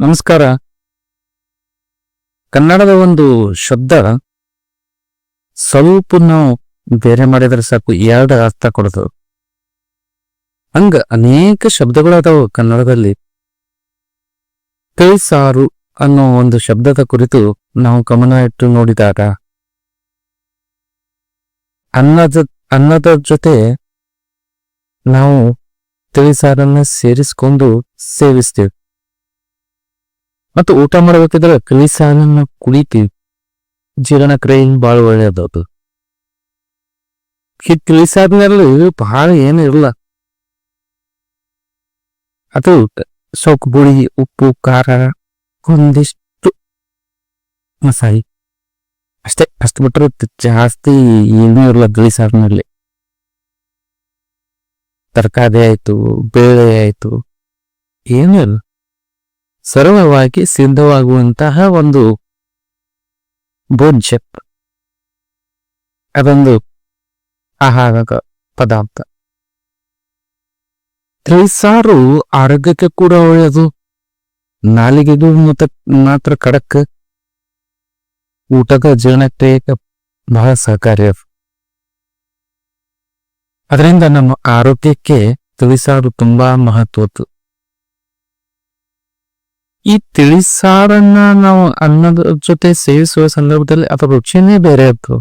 ನಮಸ್ಕಾರ. ಕನ್ನಡದ ಒಂದು ಶಬ್ದ ಸ್ವಲ್ಪ ನಾವು ಬೇರೆ ಮಾಡಿದ್ರೆ ಸಾಕು, ಎರಡು ಅರ್ಥ ಕೊಡ್ತವೆ ಹಂಗ ಅನೇಕ ಶಬ್ದಗಳಾದವು ಕನ್ನಡದಲ್ಲಿ. ಸಾರು ಅನ್ನೋ ಒಂದು ಶಬ್ದದ ಕುರಿತು ನಾವು ಗಮನ ಇಟ್ಟು ನೋಡಿದಾಗ, ಅನ್ನದ ಅನ್ನದ ಜೊತೆ ನಾವು ತಿಳಿಸಾರನ್ನ ಸೇರಿಸ್ಕೊಂಡು ಸೇವಿಸ್ತೀವಿ. ಮತ್ತು ಊಟ ಮಾಡಬೇಕಿದ್ರೆ ತಿಳಿಸಾರನ್ನ ಜೀರ್ಣ ಜೀರ್ಣಕ್ರಿಯೆ ಬಹಳ ಒಳ್ಳೆಯದು ಅದು ಈ ತಿಳಿಸಾರಿನಲ್ಲಿ ಬಹಳ ಏನು ಇರಲ್ಲ ಅದು ಸ್ವಲ್ಪ ಬುಳಿ, ಉಪ್ಪು, ಖಾರ, ಒಂದಿಷ್ಟು ಮಸಾಲೆ. ಅಷ್ಟೇ, ಅಷ್ಟು ಬಿಟ್ಟರೆ ಜಾಸ್ತಿ ಏನೂ ಇರಲ್ಲ ತಿಳಿ ಸಾರಿನಲ್ಲಿ ತರಕಾರಿ ಆಯಿತು, ಬೇಳೆ ಆಯಿತು, ಏನೂ ಇಲ್ಲ. ಸರಳವಾಗಿ ಸಿದ್ಧವಾಗುವಂತಹ ಒಂದು ಭೋಜ್ಯ ಅದೊಂದು ಆಹಾರ ಪದಾರ್ಥ. ತಿಳಿಸಾರು ಆರೋಗ್ಯಕ್ಕೆ ಕೂಡ ಒಳ್ಳೆಯದು. ನಾಲಿಗೆಗೂ ಮತ್ತೆ ಮಾತ್ರ ಖಡಕ್. ಊಟದ ಜೀರ್ಣಕ್ರಿಯೆಗೆ ಬಹಳ ಸಹಕಾರಿ ಅದು. ಅದರಿಂದ ನಮ್ಮ ಆರೋಗ್ಯಕ್ಕೆ ತಿಳಿಸಾರು ತುಂಬಾ ಮಹತ್ವದ್ದು. ಈ ತಿಳಿಸಾರನ್ನ ನಾವು ಅನ್ನದ ಜೊತೆ ಸೇವಿಸುವ ಸಂದರ್ಭದಲ್ಲಿ ಅದರ ರುಚಿನೇ ಬೇರೆ ಇತ್ತು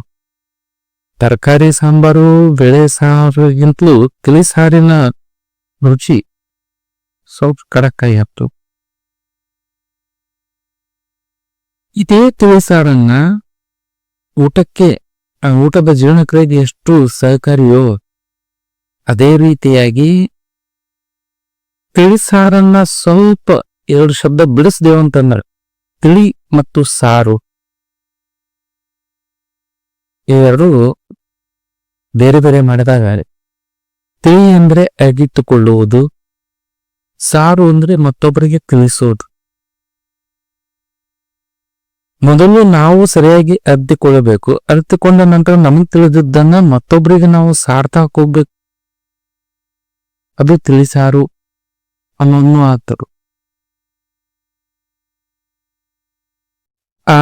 ತರಕಾರಿ ಸಾಂಬಾರು, ಬೇಳೆ ಸಾರಿಗಿಂತಲೂ ತಿಳಿಸಾರಿನ ರುಚಿ ಸ್ವಲ್ಪ ಕಡಕಾಯಿ ಹತ್ತು ಇದೇ ತಿಳಿಸಾರನ್ನ ಊಟಕ್ಕೆ ಊಟದ ಜೀರ್ಣಕ್ರಿಯೆಗೆ ಎಷ್ಟು ಸಹಕಾರಿಯೋ ಅದೇ ರೀತಿಯಾಗಿ ತಿಳಿಸಾರನ್ನ ಸ್ವಲ್ಪ ಎರಡು ಶಬ್ದ ಬಿಡಿಸ್ದೇವು ಅಂತಂದ್ರೆ ತಿಳಿ ಮತ್ತು ಸಾರು. ಇವೆರಡು ಬೇರೆ ಬೇರೆ ಮಾಡಿದಾಗ ತಿಳಿ ಅಂದ್ರೆ ಅಗಿಟ್ಟುಕೊಳ್ಳುವುದು ಸಾರು ಅಂದ್ರೆ ಮತ್ತೊಬ್ಬರಿಗೆ ತಿಳಿಸೋದು. ಮೊದಲು ನಾವು ಸರಿಯಾಗಿ ಅರ್ಧಿಕೊಳ್ಳಬೇಕು ಅರ್ಥಿಕೊಂಡ ನಂತರ ನಮಗ್ ತಿಳಿದಿದ್ದನ್ನ ಮತ್ತೊಬ್ಬರಿಗೆ ನಾವು ಸಾರ್ಥ ಹೋಗ್ಬೇಕು ಅದು ತಿಳಿಸಾರು ಅನ್ನೋನು ಆಗ್ತರು ಆ,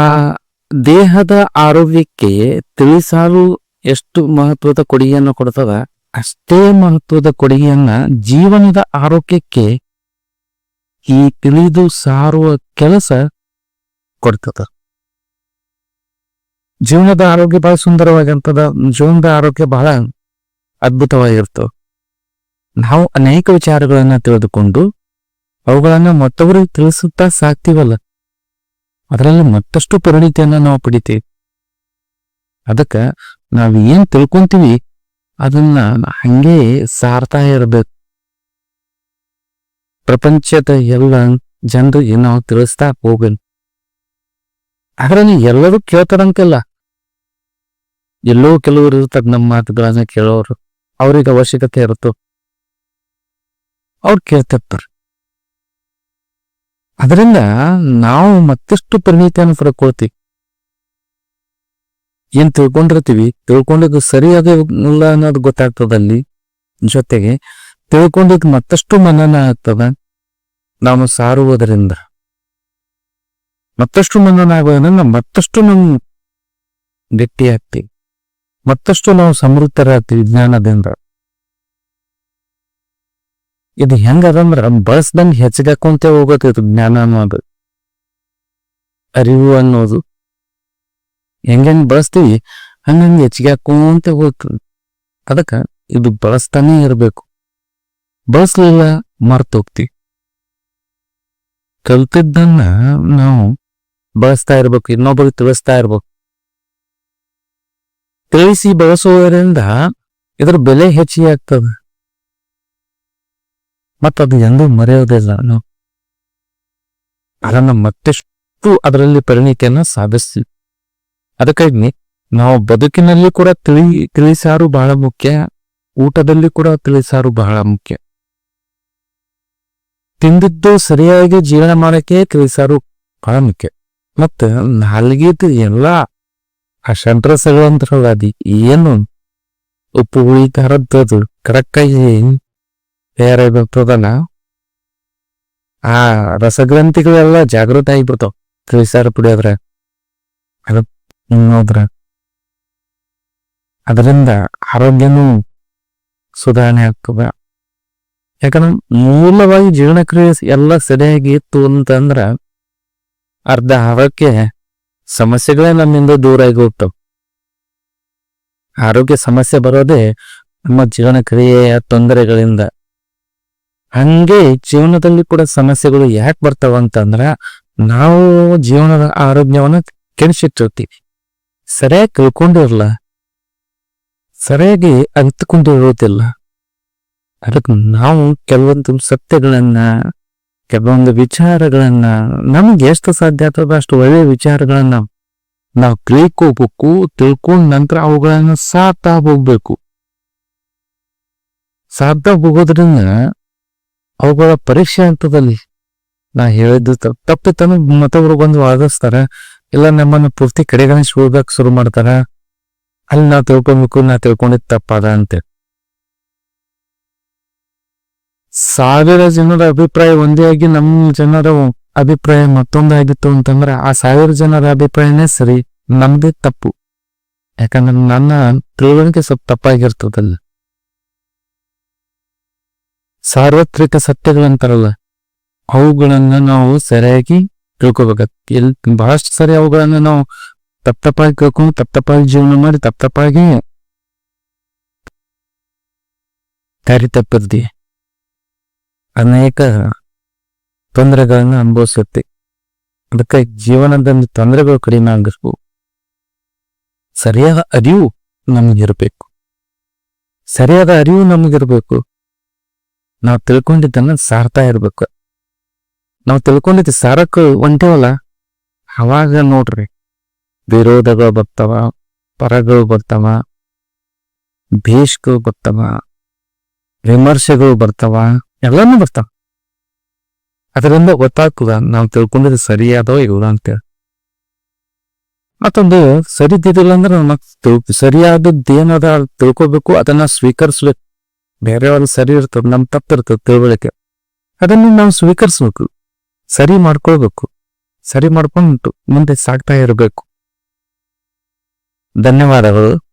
ದೇಹದ ಆರೋಗ್ಯಕ್ಕೆ ತಿಳಿಸಾರು ಎಷ್ಟು ಮಹತ್ವದ ಕೊಡುಗೆಯನ್ನು ಕೊಡ್ತದ? ಅಷ್ಟೇ ಮಹತ್ವದ ಕೊಡುಗೆಯನ್ನ ಜೀವನದ ಆರೋಗ್ಯಕ್ಕೆ ಈ ತಿಳಿದು ಸಾರುವ ಕೆಲಸ ಕೊಡ್ತದ. ಜೀವನದ ಆರೋಗ್ಯ ಬಹಳ ಸುಂದರವಾಗಿರ್ತದ ಜೀವನದ ಆರೋಗ್ಯ ಬಹಳ ಅದ್ಭುತವಾಗಿರ್ತವೆ ನಾವು ಅನೇಕ ವಿಚಾರಗಳನ್ನ ತಿಳಿದುಕೊಂಡು ಅವುಗಳನ್ನ ಮತ್ತೊಬ್ಬರಿಗೆ ತಿಳಿಸುತ್ತಾ ಸಾಕ್ತಿವಲ್ಲ. ಅದರಲ್ಲಿ ಮತ್ತಷ್ಟು ಪರಿಣಿತಿಯನ್ನ ನಾವು ಪಡಿತೀವಿ. ಅದಕ್ಕ ನಾವು ಏನ್ ತಿಳ್ಕೊಂತೀವಿ, ಅದನ್ನ ಹಂಗೆ ಸಾರ್ತಾ ಇರಬೇಕು. ಪ್ರಪಂಚದ ಎಲ್ಲ ಜನರಿಗೆ ಏನೋ ತಿಳಿಸ್ತಾ ಹೋಗ್ಬೇಕು ಅದರಲ್ಲಿ ಎಲ್ಲರೂ ಕೇಳ್ತಾರಂತಿಲ್ಲ. ಎಲ್ಲೋ ಕೆಲವರು ಇರ್ತಾರೆ ನಮ್ಮ ಮಾತುಗಳನ್ನ ಕೇಳೋರು, ಅವ್ರಿಗೆ ಅವಶ್ಯಕತೆ ಇರುತ್ತೋ. ಅವ್ರು ಕೇಳ್ತಿರ್ತಾರೆ. ಅದರಿಂದ ನಾವು ಮತ್ತಷ್ಟು ಪರಿಣಿತಿಯನ್ನು ಪಡ್ಕೊಳ್ತೀವಿ. ಏನ್ ತಿಳ್ಕೊಂಡಿರ್ತೀವಿ? ತಿಳ್ಕೊಂಡಿದ್ದು ಸರಿಯಾದ ಇಲ್ಲ ಅನ್ನೋದು ಗೊತ್ತಾಗ್ತದಲ್ಲಿ ಜೊತೆಗೆ ತಿಳ್ಕೊಂಡಿದ್ದು ಮತ್ತಷ್ಟು ಮನನ ಆಗ್ತದ. ನಾವು ಸಾರುವುದರಿಂದ. ಮತ್ತಷ್ಟು ಮನನ ಆಗೋದ್ರಿಂದ ಮತ್ತಷ್ಟು ನಾವು ಗಟ್ಟಿ ಆಗ್ತೀವಿ ಮತ್ತಷ್ಟು ನಾವು ಸಮೃದ್ಧರಾಗ್ತೀವಿ ಜ್ಞಾನದಿಂದ. ಇದು ಹೆಂಗದಂದ್ರ ಬಳಸ್ದಂಗ್ ಹೆಚ್ಚಗಾಕೊಂತ ಹೋಗುತ್ತೆ ಇದು ಜ್ಞಾನ ಅನ್ನೋದು. ಅರಿವು ಅನ್ನೋದು. ಹೆಂಗ್ ಬಳಸ್ತೀವಿ ಹಂಗಂಗೆ ಹೆಚ್ಚಿಗೆ ಹಾಕೊಂತ ಹೋಗ್ತದೆ. ಅದಕ್ಕ ಇದು ಬಳಸ್ತಾನೆ ಇರಬೇಕು. ಬಳಸ್ಲಿಲ್ಲ ಮರ್ತು ಹೋಗ್ತೀವಿ ಕಲ್ತಿದ್ದನ್ನ ನಾವು ಬಳಸ್ತಾ ಇರ್ಬೇಕು, ಇನ್ನೊಬ್ಬರಿಗೆ ತಿಳಿಸ್ತಾ ಇರ್ಬೇಕು. ತಿಳಿಸಿ ಬಳಸುವುದರಿಂದ ಇದ್ರ ಬೆಲೆ ಹೆಚ್ಚಿಗೆ ಆಗ್ತದೆ. ಮತ್ತದು ಎಂದೂ ಮರೆಯೋದಿಲ್ಲ ನಾವು ಅದನ್ನು ಮತ್ತೆಷ್ಟು ಅದರಲ್ಲಿ ಪರಿಣಿತಿಯನ್ನು ಸಾಧಿಸ್ತೀವಿ. ಅದಕ್ಕಾಗಿ ನಾವು ಬದುಕಿನಲ್ಲಿ ಕೂಡ ತಿಳಿ, ತಿಳಿಸಾರು ಬಹಳ ಮುಖ್ಯ. ಊಟದಲ್ಲಿ ಕೂಡ ತಿಳಿಸಾರು ಬಹಳ ಮುಖ್ಯ. ತಿಂದಿದ್ದು ಸರಿಯಾಗಿ ಜೀವನ ಮಾಡೋಕ್ಕೆ ತಿಳಿಸಾರು ಬಹಳ ಮುಖ್ಯ. ಮತ್ತ ನಾಲ್ಗಿದ್ದು ಎಲ್ಲ ಆ ಶಂಟ್ರಸಗಳು ಹೇಳಿ ಏನು ಉಪ್ಪು ಹುಳಿ ಖಾರದ್ದು ಕರೆಕ್ಟಾಗಿ ತಯಾರಾಗಿ ಬರ್ತದನ ಆ ರಸಗ್ರಂಥಿಗಳೆಲ್ಲ ಜಾಗೃತ ಆಗಿಬಿಡ್ತಾವ. ತಿಳಿಸಾರ ಕುಡಿಯೋದ್ರ ಅದು ನೋದ್ರ ಅದರಿಂದ ಆರೋಗ್ಯನೂ ಸುಧಾರಣೆ ಆಗ್ತದ. ಯಾಕಂದ್ರೆ ಮೂಲವಾಗಿ ಜೀರ್ಣಕ್ರಿಯೆ ಎಲ್ಲ ಸರಿಯಾಗಿ ಇತ್ತು ಅಂತಂದ್ರ ಅರ್ಧ ಆರೋಗ್ಯ ಸಮಸ್ಯೆಗಳೇ ನಮ್ಮಿಂದ ದೂರ ಆಗಿ ಹೋಗ್ತಾವ. ಆರೋಗ್ಯ ಸಮಸ್ಯೆ ಬರೋದೇ ನಮ್ಮ ಜೀವನ ಕ್ರಿಯೆಯ ತೊಂದರೆಗಳಿಂದ. ಹಂಗೆ ಜೀವನದಲ್ಲಿ ಕೂಡ ಸಮಸ್ಯೆಗಳು ಯಾಕೆ ಬರ್ತಾವ ಅಂತಂದ್ರ ನಾವು ಜೀವನದ ಆರೋಗ್ಯವನ್ನ ಕೆಡಿಸಿಟ್ಟಿರ್ತೀವಿ ಸರಿಯಾಗಿ ತಿಳ್ಕೊಂಡಿರಲ್ಲ ಸರಿಯಾಗಿ ಅರಿತುಕೊಂಡಿರೋದಿಲ್ಲ ಅದಕ್ಕೆ ನಾವು ಕೆಲವೊಂದು ಸತ್ಯಗಳನ್ನ, ಕೆಲವೊಂದು ವಿಚಾರಗಳನ್ನ, ನಮ್ಗೆ ಎಷ್ಟು ಸಾಧ್ಯ ಆಗ್ತದ ಅಷ್ಟು ಒಳ್ಳೆಯ ವಿಚಾರಗಳನ್ನ ನಾವು ತಿಳ್ಕೋಬೇಕು, ತಿಳ್ಕೊಂಡ ನಂತರ ಅವುಗಳನ್ನ ಸಾತಾ ಹೋಗ್ಬೇಕು ಸಾಧ್ಯ ಹೋಗೋದ್ರಿಂದ ಅವುಗಳ ಪರೀಕ್ಷೆ ಹಂತದಲ್ಲಿ ನಾ ಹೇಳಿದ್ದು ತಪ್ಪು ತಂದು ಮತ್ತೊಬ್ರು ಬಂದು ವಾದಿಸ್ತಾರೆ. ಇಲ್ಲ, ನಮ್ಮನ್ನು ಪೂರ್ತಿ ಕಡೆಗಣಿಸಿ ಹೋಗಕ್ ಶುರು ಮಾಡ್ತಾರ. ಅಲ್ಲಿ ನಾವು ತಿಳ್ಕೊಬೇಕು, ನಾ ತಿಳ್ಕೊಂಡಿದ್ ತಪ್ಪಾದ ಅಂತ. ಸಾವಿರ ಜನರ ಅಭಿಪ್ರಾಯ ಒಂದೇ ಆಗಿ ನಮ್ಮ ಜನರ ಅಭಿಪ್ರಾಯ ಮತ್ತೊಂದಾಗಿತ್ತು ಅಂತಂದ್ರೆ ಆ ಸಾವಿರ ಜನರ ಅಭಿಪ್ರಾಯನೇ ಸರಿ, ನಮ್ದೇ ತಪ್ಪು. ಯಾಕಂದ್ರೆ ನನ್ನ ತಿಳುವಳಿಕೆ ಸ್ವಲ್ಪ ತಪ್ಪಾಗಿರ್ತದಲ್ಲ. ಸಾರ್ವತ್ರಿಕ ಸತ್ಯಗಳಂತಾರಲ್ಲ, ಅವುಗಳನ್ನ ನಾವು ಸರಿಯಾಗಿ ತಿಳ್ಕೊಬೇಕತ್ ಎಲ್, ಬಹಳಷ್ಟು ಸರಿ ಅವುಗಳನ್ನ ನಾವು ತಪ್ಪ ತಪ್ಪಾಗಿ ಕೇಳ್ಕೊಂಡು ತಪ್ಪ ತಪ್ಪಾಗಿ ಜೀವನ ಮಾಡಿ ತಪ್ಪ ತಪ್ಪಾಗಿ ದಾರಿ ತಪ್ಪಿರ್ತಿ ಅನೇಕ ತೊಂದರೆಗಳನ್ನ ಅನುಭವಿಸುತ್ತೆ. ಅದಕ್ಕೆ ಜೀವನದಲ್ಲಿ ತೊಂದರೆಗಳು ಕಡಿಮೆ ಆಗಬೇಕು ಸರಿಯಾದ ಅರಿವು ನಮಗಿರಬೇಕು. ಸರಿಯಾದ ಅರಿವು ನಮಗಿರ್ಬೇಕು. ನಾವು ತಿಳ್ಕೊಂಡಿದ್ದನ್ನ ಸಾರ್ತಾ ಇರ್ಬೇಕು. ನಾವು ತಿಳ್ಕೊಂಡಿದ್ದು ಸಾರಕ್ಕೆ ಒಂಟೇವಲ್ಲ ಅವಾಗ ನೋಡ್ರಿ. ವಿರೋಧಗಳು ಬರ್ತಾವ, ಪರಗಳು ಬರ್ತಾವ ಭೇಷ್ಗಳು ಬರ್ತಾವ, ವಿಮರ್ಶೆಗಳು ಬರ್ತಾವ, ಎಲ್ಲಾನು ಬರ್ತಾವ. ಅದರಿಂದ ಗೊತ್ತಾಗ್ತದ ನಾವು ತಿಳ್ಕೊಂಡಿದ್ದು ಸರಿಯಾದೋ ಇಲ್ಲ ಅಂತೇಳಿ ಮತ್ತೊಂದು ಸರಿದಿದ್ದಿಲ್ಲ ಅಂದ್ರೆ ನಮಗ್ ತಿಳ್ ಸರಿಯಾದದ್ದು ಏನದ ತಿಳ್ಕೊಬೇಕು, ಅದನ್ನ ಸ್ವೀಕರಿಸ್ಬೇಕು. ಬೇರೆಯವ್ರು ಸರಿ ಇರ್ತದ ನಮ್ ತಪ್ಪಿರ್ತದೆ ತಿಳುವಳಿಕೆ. ಅದನ್ನು ನಾವು ಸ್ವೀಕರಿಸಬೇಕು. ಸರಿ ಮಾಡ್ಕೊಳ್ಬೇಕು. ಸರಿ ಮಾಡ್ಕೊಂಡು ಮುಂದೆ ಸಾಗ್ತಾ ಇರಬೇಕು. ಧನ್ಯವಾದಗಳು.